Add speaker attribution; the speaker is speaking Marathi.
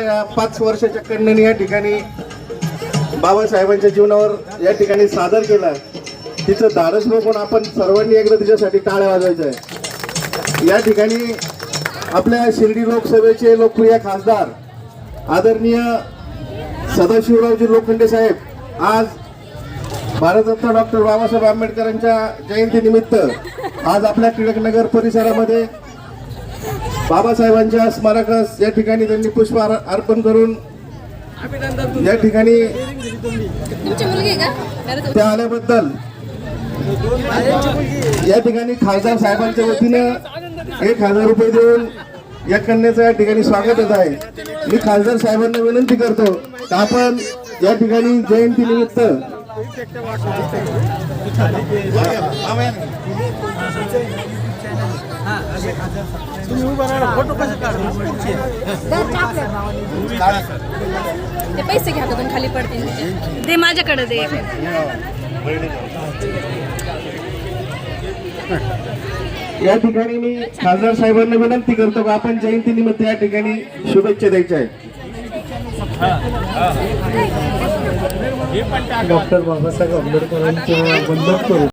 Speaker 1: या पाच वर्षाच्या कन्याने या ठिकाणी बाबासाहेबांच्या जीवनावर या ठिकाणी सादर केला. तिचं धाडस बघून आपण सर्वांनी एकदा तिच्यासाठी टाळ्या वाजवायचं आहे या ठिकाणी आपल्या शिर्डी लोकसभेचे लोकप्रिय खासदार आदरणीय सदाशिवरावजी लोखंडे साहेब आज भारतरत्न डॉक्टर बाबासाहेब आंबेडकरांच्या जयंतीनिमित्त आज आपल्या टिळकनगर परिसरामध्ये बाबासाहेबांच्या स्मारकास या ठिकाणी त्यांनी पुष्प अर्पण करून या ठिकाणी त्या आल्याबद्दल या ठिकाणी खासदार साहेबांच्या वतीनं एक हजार रुपये देऊन या कन्याचं या ठिकाणी स्वागत होत आहे. मी खासदार साहेबांना विनंती करतो की आपण या ठिकाणी जयंती निमित्त
Speaker 2: ते पैसे घ्या तुम्ही खाली पडतील ते माझ्याकडे दे.
Speaker 1: या ठिकाणी मी खासदार साहेबांना विनंती करतो की आपण जयंती निमित्त या ठिकाणी शुभेच्छा द्यायच्या आहेत.
Speaker 3: डॉक्टर बाबासाहेब आंबेडकरांच्या वंदन करू